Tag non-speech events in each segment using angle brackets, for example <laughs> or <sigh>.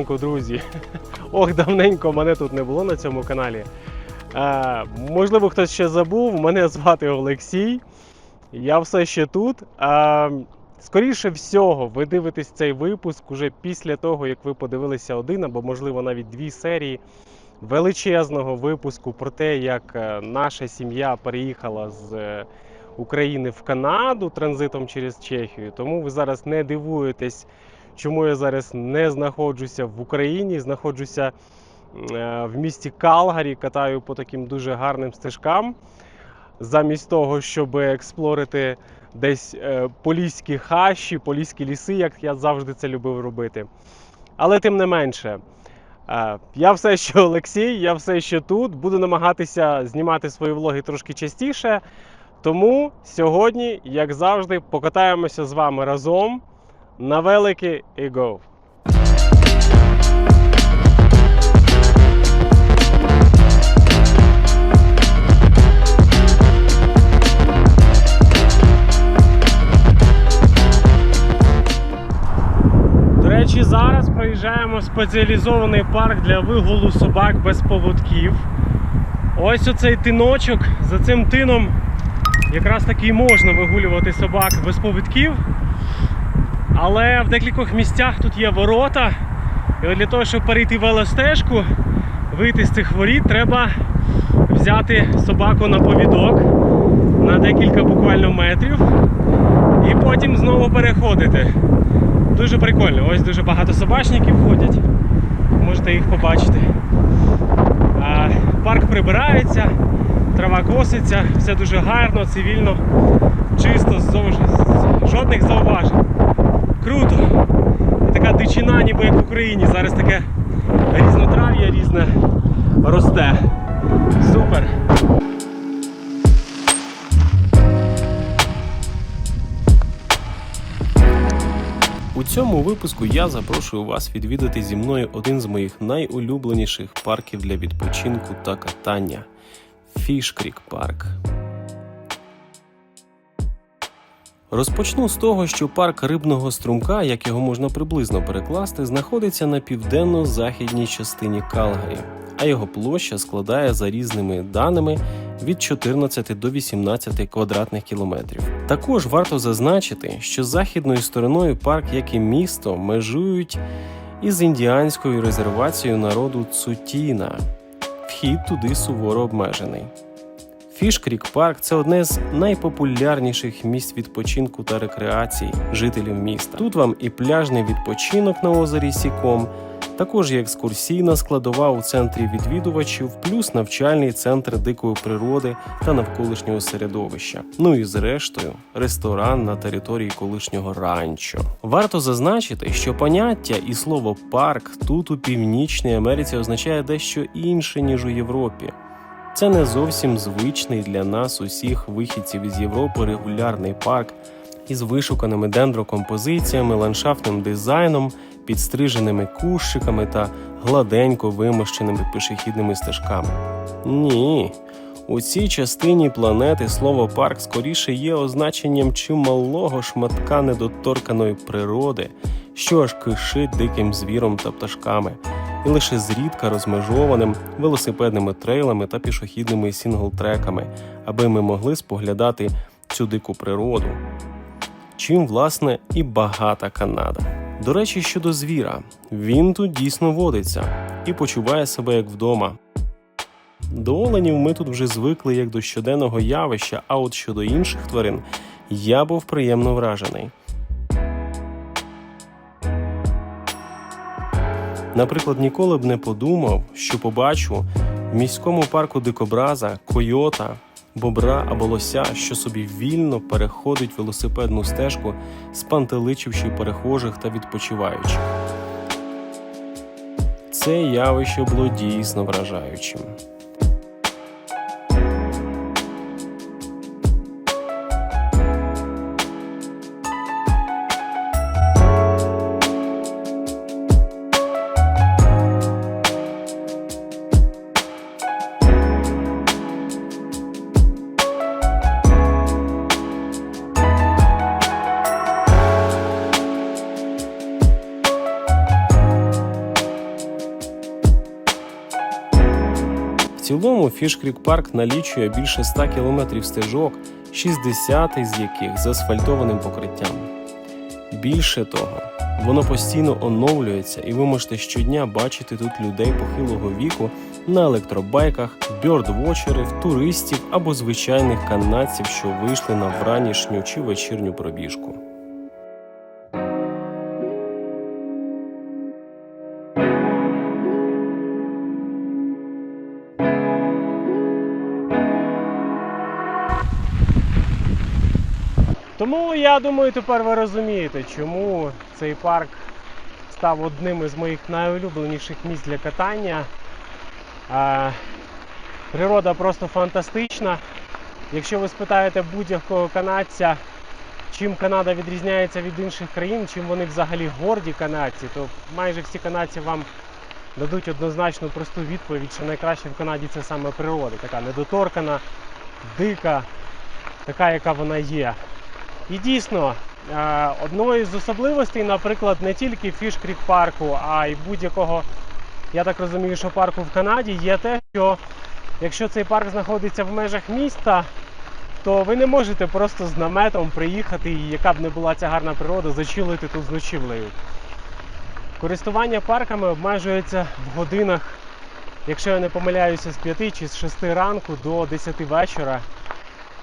ранку, друзі. Ох, давненько мене тут не було на цьому каналі. Е, можливо, хтось ще забув. Мене звати Олексій. Я все ще тут. Е, скоріше всього, ви дивитесь цей випуск уже після того, як ви подивилися один або, можливо, навіть дві серії величезного випуску про те, як е, наша сім'я переїхала з України в Канаду транзитом через Чехію. Тому ви зараз не дивуєтесь, чому я зараз не знаходжуся в Україні, знаходжуся е, в місті Калгарі, катаю по таким дуже гарним стежкам. Замість того, щоб експлорити десь е, поліські хащі, поліські ліси, як я завжди це любив робити. Але тим не менше, е, я все ще Олексій, я все ще тут. Буду намагатися знімати свої влоги трошки частіше. Тому сьогодні, як завжди, покатаємося з вами разом на велики і! До речі, зараз проїжджаємо спеціалізований парк для вигулу собак без поводків. Ось оцей тиночок. За цим тином якраз таки можна вигулювати собак без повідків. Але в декількох місцях тут є ворота. І для того, щоб перейти велостежку, вийти з цих воріт, треба взяти собаку на повідок на декілька буквально метрів і потім знову переходити. Дуже прикольно. Ось дуже багато собачників ходять. Можете їх побачити. Парк прибирається, трава коситься, все дуже гарно, цивільно, чисто, жодних зауважень. Круто! Така дичина, ніби як в Україні. Зараз таке різнотрав'я різне росте. Супер! У цьому випуску я запрошую вас відвідати зі мною один з моїх найулюбленіших парків для відпочинку та катання Фішкрік Парк. Розпочну з того, що парк рибного струмка, як його можна приблизно перекласти, знаходиться на південно-західній частині Калгарі, а його площа складає за різними даними від 14 до 18 квадратних кілометрів. Також варто зазначити, що західною стороною парк, як і місто, межують із індіанською резервацією народу Цутіна. Вхід туди суворо обмежений. Фішкрік Парк це одне з найпопулярніших місць відпочинку та рекреації жителів міста. Тут вам і пляжний відпочинок на озері Сіком, також є екскурсійна складова у центрі відвідувачів, плюс навчальний центр дикої природи та навколишнього середовища. Ну і зрештою, ресторан на території колишнього ранчо. Варто зазначити, що поняття і слово парк тут у Північній Америці означає дещо інше ніж у Європі. Це не зовсім звичний для нас усіх вихідців із Європи регулярний парк із вишуканими дендрокомпозиціями, ландшафтним дизайном, підстриженими кущиками та гладенько вимощеними пішохідними стежками. Ні. У цій частині планети слово парк скоріше є означенням чималого шматка недоторканої природи, що аж кишить диким звіром та пташками, і лише зрідка розмежованим велосипедними трейлами та пішохідними сінглтреками, аби ми могли споглядати цю дику природу. Чим, власне, і багата Канада. До речі, щодо звіра, він тут дійсно водиться і почуває себе як вдома. До оленів ми тут вже звикли як до щоденного явища, а от щодо інших тварин я був приємно вражений. Наприклад, ніколи б не подумав, що побачу в міському парку дикобраза, койота, бобра або лося, що собі вільно переходить велосипедну стежку, спантеличивши перехожих та відпочиваючих. Це явище було дійсно вражаючим. Фішкрік Парк налічує більше 100 кілометрів стежок, 60 з яких з асфальтованим покриттям. Більше того, воно постійно оновлюється, і ви можете щодня бачити тут людей похилого віку на електробайках, бьордвочерів, туристів або звичайних канадців, що вийшли на вранішню чи вечірню пробіжку. Тому я думаю, тепер ви розумієте, чому цей парк став одним із моїх найулюбленіших місць для катання. Природа просто фантастична. Якщо ви спитаєте будь-якого канадця, чим Канада відрізняється від інших країн, чим вони взагалі горді канадці, то майже всі канадці вам дадуть однозначну просту відповідь, що найкраще в Канаді це саме природа, така недоторкана, дика, така, яка вона є. І дійсно, е, одною з особливостей, наприклад, не тільки Фішкрік парку, а й будь-якого, я так розумію, що парку в Канаді є те, що якщо цей парк знаходиться в межах міста, то ви не можете просто з наметом приїхати, і яка б не була ця гарна природа, зачилити тут з ночівлею. Користування парками обмежується в годинах, якщо я не помиляюся, з 5 чи з 6 ранку до 10 вечора.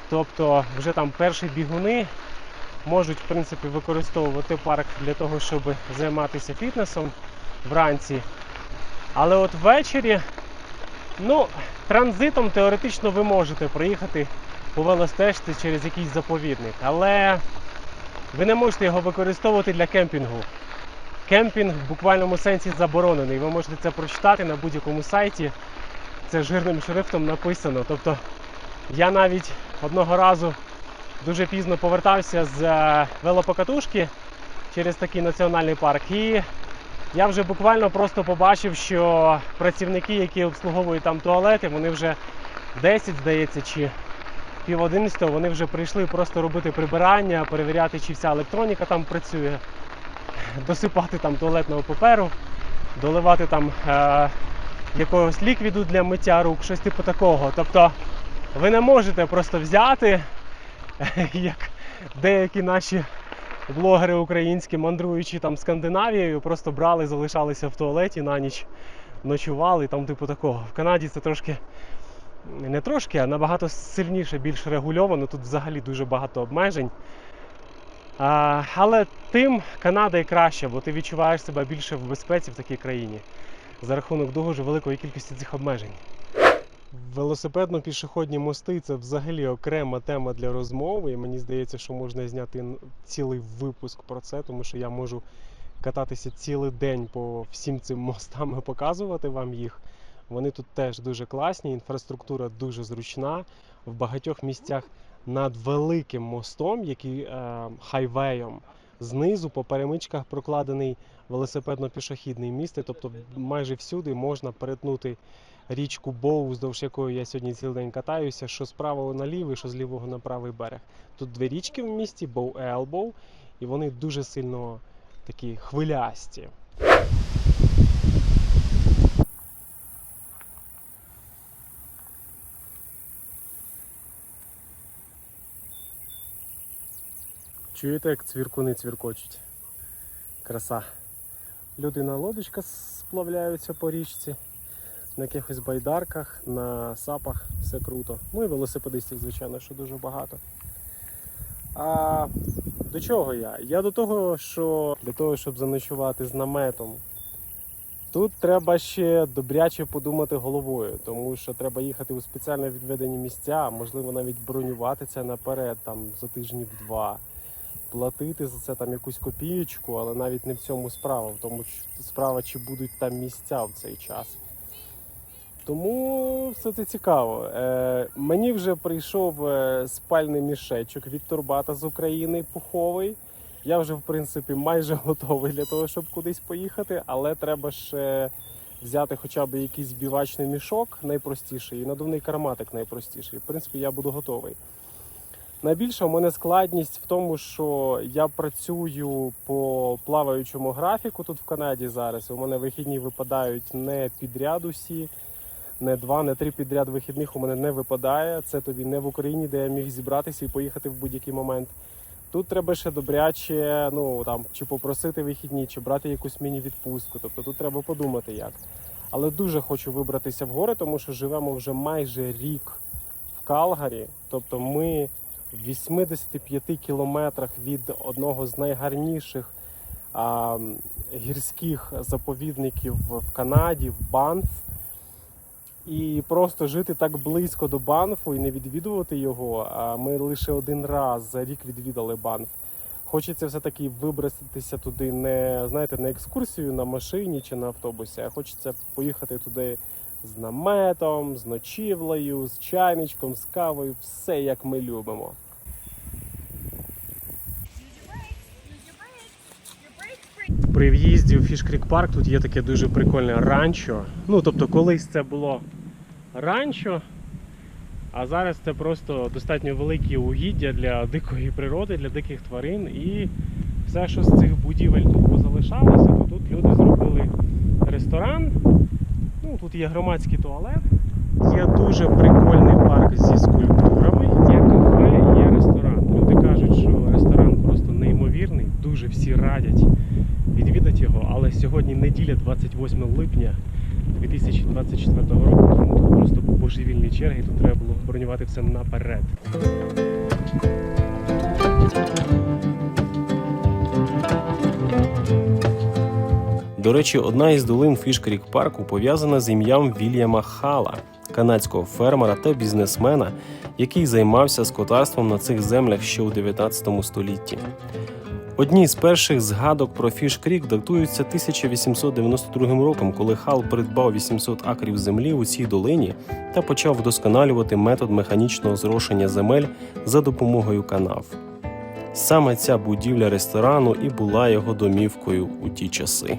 Тобто вже там перші бігуни можуть в принципі використовувати парк для того, щоб займатися фітнесом вранці. Але от ввечері, ну, транзитом теоретично ви можете проїхати по велостежці через якийсь заповідник, але ви не можете його використовувати для кемпінгу. Кемпінг в буквальному сенсі заборонений. Ви можете це прочитати на будь-якому сайті. Це жирним шрифтом написано. Тобто я навіть одного разу дуже пізно повертався з е, велопокатушки через такий національний парк. І я вже буквально просто побачив, що працівники, які обслуговують там туалети, вони вже 10, здається, чи пів 11 вони вже прийшли просто робити прибирання, перевіряти, чи вся електроніка там працює, досипати там туалетного паперу, доливати там е, якогось ліквіду для миття рук, щось типу такого. Тобто ви не можете просто взяти, <laughs> як деякі наші блогери українські, мандруючи там Скандинавією, просто брали, залишалися в туалеті на ніч, ночували, там типу такого. В Канаді це трошки не трошки, а набагато сильніше, більш регульовано. Тут взагалі дуже багато обмежень. А, але тим Канада і краще, бо ти відчуваєш себе більше в безпеці в такій країні за рахунок дуже великої кількості цих обмежень. Велосипедно-пішохідні мости це взагалі окрема тема для розмови. І мені здається, що можна зняти цілий випуск про це, тому що я можу кататися цілий день по всім цим мостам і показувати вам їх. Вони тут теж дуже класні, інфраструктура дуже зручна. В багатьох місцях над великим мостом, який е, хайвеєм, знизу по перемичках прокладений велосипедно-пішохідний міст. Тобто майже всюди можна перетнути річку Боу, вздовж якої я сьогодні цілий день катаюся, що з правого на лівий, що з лівого на правий берег. Тут дві річки в місті, Боу і Елбоу, і вони дуже сильно такі хвилясті. Чуєте, як цвіркуни цвіркочуть? Краса. Люди на лодочках сплавляються по річці, на якихось байдарках, на сапах, все круто. Ну і велосипедистів, звичайно, що дуже багато. А до чого я? Я до того, що для того, щоб заночувати з наметом, тут треба ще добряче подумати головою, тому що треба їхати у спеціально відведені місця, можливо, навіть бронювати це наперед, там за тижнів два платити за це там якусь копієчку, але навіть не в цьому справа, в тому справа, чи будуть там місця в цей час. Тому все це цікаво. Е, мені вже прийшов е, спальний мішечок від Турбата з України пуховий. Я вже, в принципі, майже <laughs> готовий для того, щоб кудись поїхати, але треба ще взяти хоча б якийсь збівачний мішок найпростіший і надувний карматик найпростіший. В принципі, я буду готовий. Найбільша у мене складність в тому, що я працюю по плаваючому графіку тут в Канаді зараз. У мене вихідні випадають не підряд усі. Не два, не три підряд вихідних у мене не випадає. Це тобі не в Україні, де я міг зібратися і поїхати в будь-який момент. Тут треба ще добряче, ну там чи попросити вихідні, чи брати якусь міні-відпустку. Тобто тут треба подумати як. Але дуже хочу вибратися в гори, тому що живемо вже майже рік в Калгарі. Тобто ми в 85 кілометрах від одного з найгарніших а, гірських заповідників в Канаді, в Банф. І просто жити так близько до Банфу і не відвідувати його. А ми лише один раз за рік відвідали Банф. Хочеться все-таки вибратися туди не знаєте, на екскурсію на машині чи на автобусі, а хочеться поїхати туди з наметом, з ночівлею, з чайничком, з кавою, все як ми любимо. При в'їзді у Фішкрік Парк тут є таке дуже прикольне ранчо. Ну, тобто, колись це було ранчо, а зараз це просто достатньо великі угіддя для дикої природи, для диких тварин. І все, що з цих будівель тут позалишалося, то тут люди зробили ресторан. Ну, тут є громадський туалет. Є дуже прикольний парк зі скульптурами, є кафе, є ресторан. Люди кажуть, що ресторан просто неймовірний, дуже всі радять відвідати його. Але сьогодні неділя, 28 липня 2024 року, тому тут просто божевільні черги, тут треба було бронювати все наперед. До речі, одна із долин Фішкрік парку пов'язана з ім'ям Вільяма Хала, канадського фермера та бізнесмена, який займався скотарством на цих землях ще у 19 столітті. Одні з перших згадок про Фішкрік датуються 1892 роком, коли Хал придбав 800 акрів землі у цій долині та почав вдосконалювати метод механічного зрошення земель за допомогою канав. Саме ця будівля ресторану і була його домівкою у ті часи.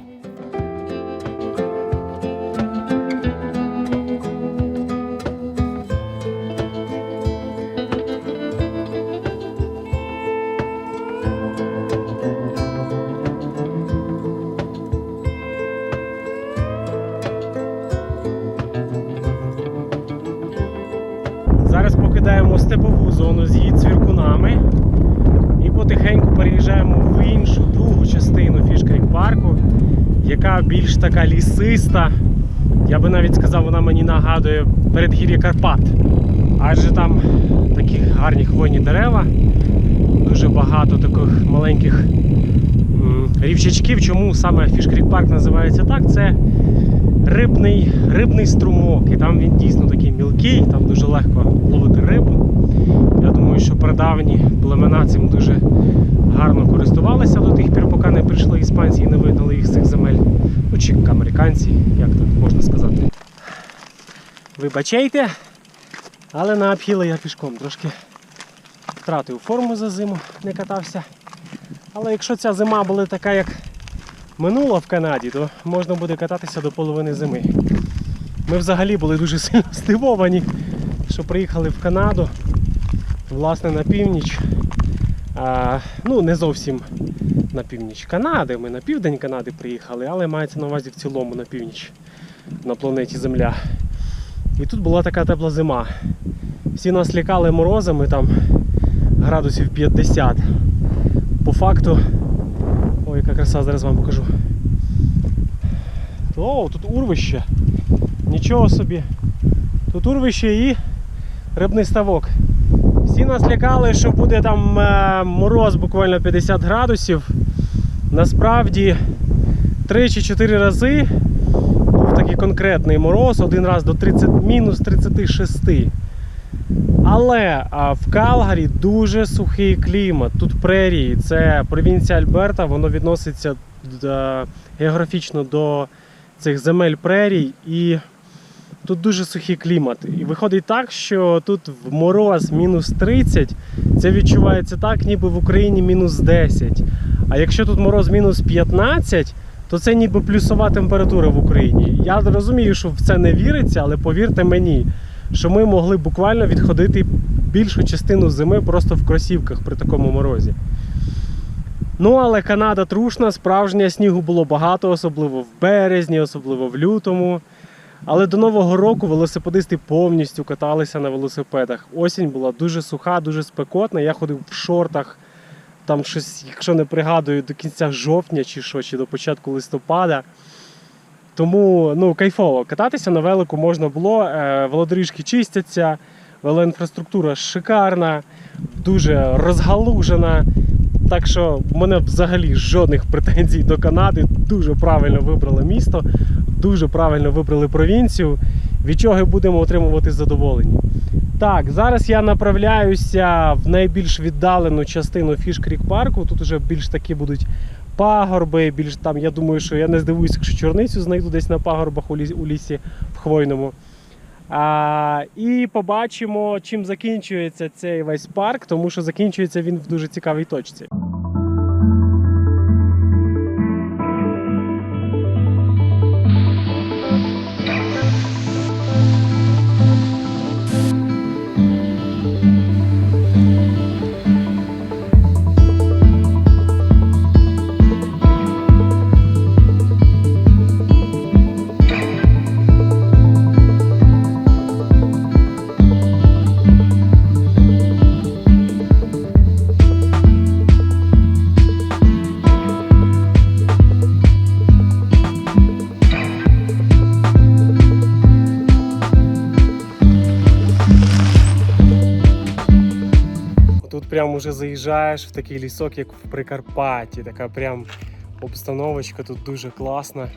Зараз покидаємо степову зону з її цвіркунами і потихеньку переїжджаємо в іншу другу частину Фішкрік парку, яка більш така лісиста. Я би навіть сказав, вона мені нагадує передгір'я Карпат. Адже там такі гарні хвойні дерева, дуже багато таких маленьких рівчачків. Чому саме Фішкрік парк називається так? Це рибний, рибний струмок. І там він дійсно такий мілкий, там дуже легко ловити рибу. Я думаю, що прадавні племена цим дуже гарно користувалися до тих пір, поки не прийшли іспанці і не вигнали їх з цих земель. Ну, чи американці, як так можна сказати. Вибачайте, але на обхіли я пішком трошки втратив форму за зиму, не катався. Але якщо ця зима була така, як минула в Канаді, то можна буде кататися до половини зими. Ми взагалі були дуже <laughs> сильно здивовані, що приїхали в Канаду, власне, на північ. А, ну, не зовсім на північ Канади. Ми на південь Канади приїхали, але мається на увазі в цілому на північ на планеті Земля. І тут була така тепла зима. Всі нас лякали морозами там градусів 50. По факту краса, зараз вам покажу. О, тут урвище. Нічого собі. Тут урвище і рибний ставок. Всі нас лякали, що буде там е, мороз буквально 50 градусів. Насправді 3 чи 4 рази був такий конкретний мороз, один раз до 30, мінус 36. Але в Калгарі дуже сухий клімат. Тут прерії, це провінція Альберта, воно відноситься до, географічно до цих земель прерій. І тут дуже сухий клімат. І виходить так, що тут в мороз мінус 30, це відчувається так, ніби в Україні мінус 10. А якщо тут мороз мінус 15, то це ніби плюсова температура в Україні. Я розумію, що в це не віриться, але повірте мені, що ми могли буквально відходити більшу частину зими просто в кросівках при такому морозі. Ну, але Канада трушна, справжня, снігу було багато, особливо в березні, особливо в лютому. Але до Нового року велосипедисти повністю каталися на велосипедах. Осінь була дуже суха, дуже спекотна. Я ходив в шортах, там щось, якщо не пригадую, до кінця жовтня чи що, чи до початку листопада. Тому ну, кайфово. Кататися на велику можна було. Е, велодоріжки чистяться, велоінфраструктура шикарна, дуже розгалужена. Так що в мене взагалі жодних претензій до Канади. Дуже правильно вибрали місто, дуже правильно вибрали провінцію, від чого будемо отримувати задоволення. Так, зараз я направляюся в найбільш віддалену частину Фіш Крік парку. Тут вже більш такі будуть пагорби, більш там, я думаю, що я не здивуюся, якщо чорницю знайду десь на пагорбах у лісі, у лісі в хвойному. А, і побачимо, чим закінчується цей весь парк, тому що закінчується він в дуже цікавій точці. Прям уже заїжджаєш в такий лісок, як в Прикарпатті. Така прям обстановочка тут дуже класна.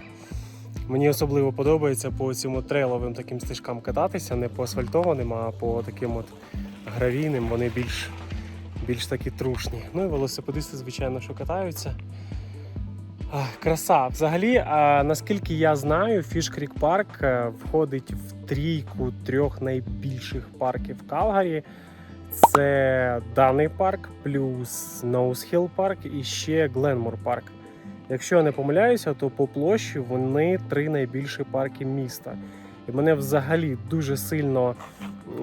Мені особливо подобається по цим трейловим таким стежкам кататися, не по асфальтованим, а по таким от гравійним. Вони більш, більш такі трушні. Ну і велосипедисти, звичайно, що катаються. Краса. Взагалі, наскільки я знаю, Фіш Крік Парк е, входить в трійку трьох найбільших парків Калгарі. Це даний парк, плюс Ноусхіл парк і ще Гленмор парк. Якщо я не помиляюся, то по площі вони три найбільші парки міста. І мене взагалі дуже сильно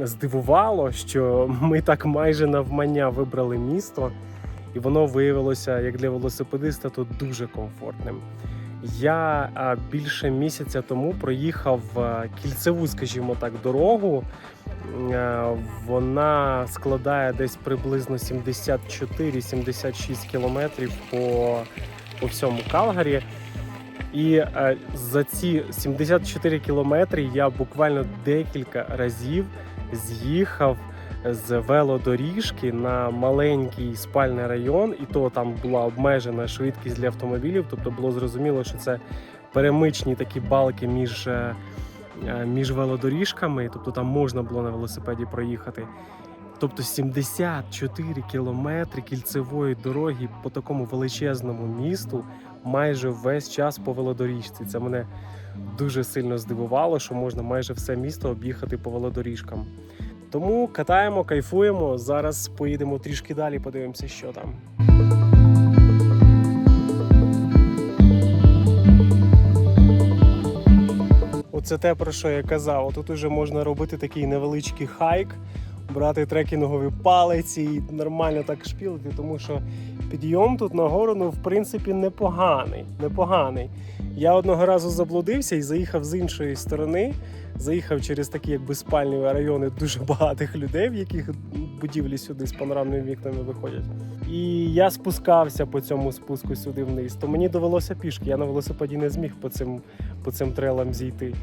здивувало, що ми так майже навмання вибрали місто, і воно виявилося як для велосипедиста тут дуже комфортним. Я більше місяця тому проїхав кільцеву, скажімо так, дорогу. Е, Вона складає десь приблизно 74-76 кілометрів по, по всьому Калгарі. І е, за ці 74 кілометри я буквально декілька разів з'їхав з велодоріжки на маленький спальний район, і то там була обмежена швидкість для автомобілів. Тобто було зрозуміло, що це перемичні такі балки між, е, між велодоріжками, тобто там можна було на велосипеді проїхати. Тобто 74 кілометри кільцевої дороги по такому величезному місту майже весь час по велодоріжці. Це мене дуже сильно здивувало, що можна майже все місто об'їхати по велодоріжкам. Тому катаємо, кайфуємо. Зараз поїдемо трішки далі, подивимося, що там. Оце те, про що я казав. Тут уже можна робити такий невеличкий хайк, брати трекінгові палиці і нормально так шпілити, тому що підйом тут нагору, ну, в принципі, непоганий. непоганий. Я одного разу заблудився і заїхав з іншої сторони. Заїхав через такі якби спальні райони дуже багатих людей, в яких будівлі сюди з панорамними вікнами виходять. І я спускався по цьому спуску сюди вниз. То мені довелося пішки. Я на велосипеді не зміг по цим, по цим трейлам зійти.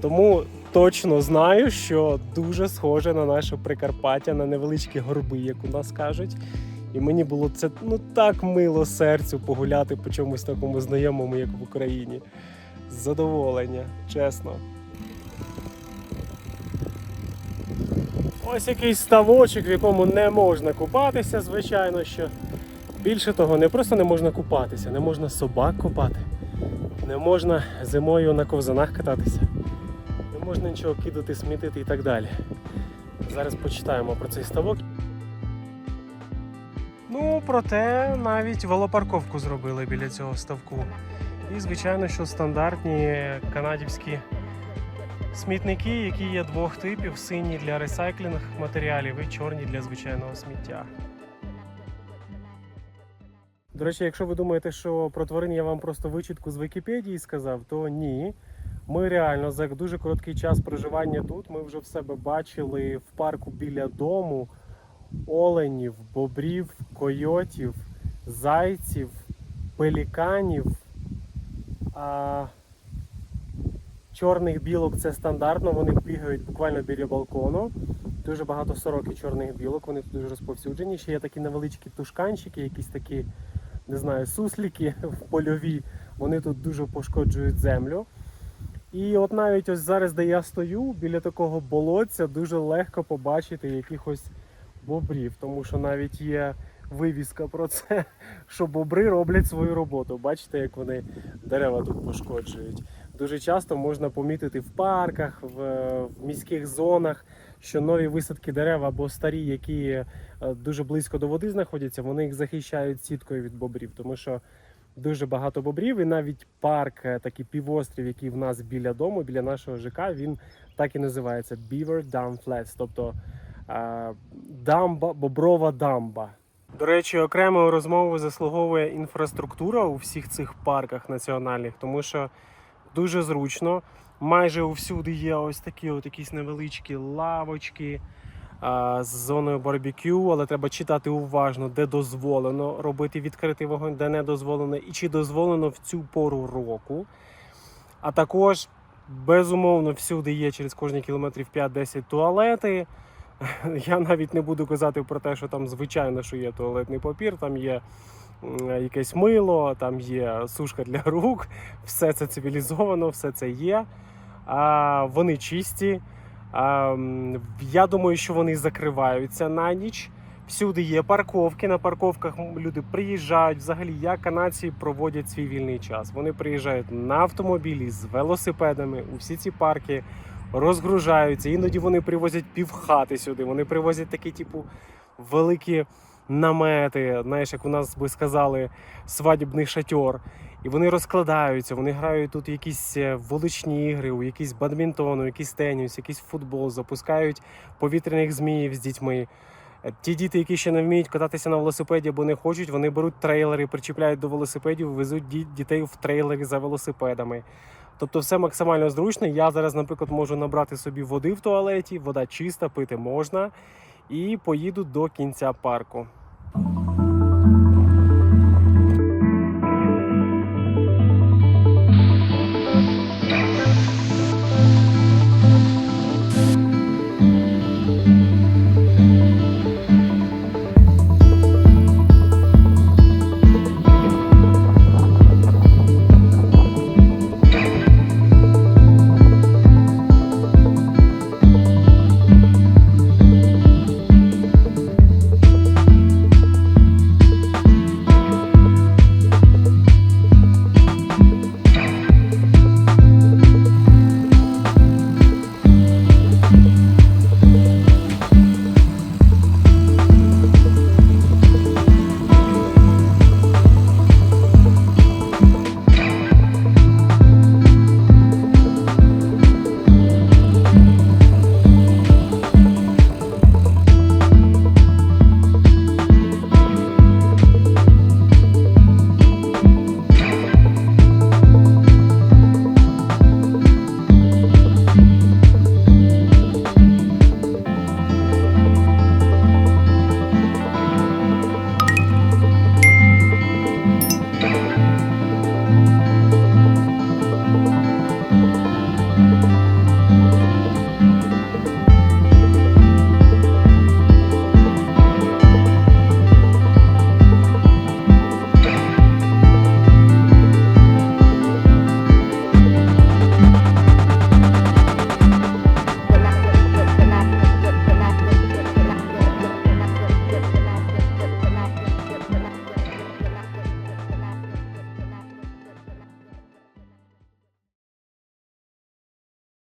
Тому точно знаю, що дуже схоже на наше Прикарпаття, на невеличкі горби, як у нас кажуть. І мені було це ну так мило серцю погуляти по чомусь такому знайомому, як в Україні. Задоволення, чесно. Ось якийсь ставочок, в якому не можна купатися, звичайно, що. Більше того, не просто не можна купатися, не можна собак купати, не можна зимою на ковзанах кататися, не можна нічого кидати, смітити і так далі. Зараз почитаємо про цей ставок. Ну, проте навіть велопарковку зробили біля цього ставку. І, звичайно, що стандартні канадівські смітники, які є двох типів: сині для ресайклінг матеріалів і чорні для звичайного сміття. До речі, якщо ви думаєте, що про тварин я вам просто вичітку з Вікіпедії сказав, то ні. Ми реально за дуже короткий час проживання тут. Ми вже в себе бачили в парку біля дому оленів, бобрів, койотів, зайців, пеліканів. А, чорних білок це стандартно, вони бігають буквально біля балкону. Дуже багато сорок і чорних білок, вони тут дуже розповсюджені. Ще є такі невеличкі тушканчики, якісь такі, не знаю, сусліки <laughs> польові. Вони тут дуже пошкоджують землю. І от навіть ось зараз, де я стою, біля такого болотця, дуже легко побачити якихось бобрів, тому що навіть є вивіска про це, <laughs> що бобри роблять свою роботу. Бачите, як вони дерева тут пошкоджують. Дуже часто можна помітити в парках, в, в міських зонах, що нові висадки дерев або старі, які е, дуже близько до води знаходяться, вони їх захищають сіткою від бобрів, тому що дуже багато бобрів, і навіть парк, е, такий півострів, який в нас біля дому, біля нашого ЖК, він так і називається Beaver Dam Flats, тобто е, дамба, боброва дамба. До речі, окремою розмовою заслуговує інфраструктура у всіх цих парках національних, тому що дуже зручно. Майже усюди є ось такі от якісь невеличкі лавочки а, з зоною барбекю, але треба читати уважно, де дозволено робити відкритий вогонь, де не дозволено, і чи дозволено в цю пору року. А також, безумовно, всюди є через кожні кілометрів 5-10 туалети. <laughs> Я навіть не буду казати про те, що там звичайно, що є туалетний папір, там є якесь мило, там є сушка для рук, все це цивілізовано, все це є. А, вони чисті. Я думаю, що вони закриваються на ніч. Всюди є парковки. На парковках люди приїжджають. Взагалі, як канадці проводять свій вільний час. Вони приїжджають на автомобілі з велосипедами у всі ці парки, розгружаються. Іноді вони привозять півхати сюди. Вони привозять такі, типу, великі намети. Знаєш, як у нас би сказали, свадібний шатьор. І вони розкладаються, вони грають тут якісь е, вуличні ігри, у якийсь бадмінтон, у якийсь теніс, якийсь футбол, запускають повітряних зміїв з дітьми. Е, Ті діти, які ще не вміють кататися на велосипеді або не хочуть, вони беруть трейлери, причіпляють до велосипедів, везуть дітей в трейлері за велосипедами. Тобто все максимально зручно. Я зараз, наприклад, можу набрати собі води в туалеті, вода чиста, пити можна, і поїду до кінця парку. うん。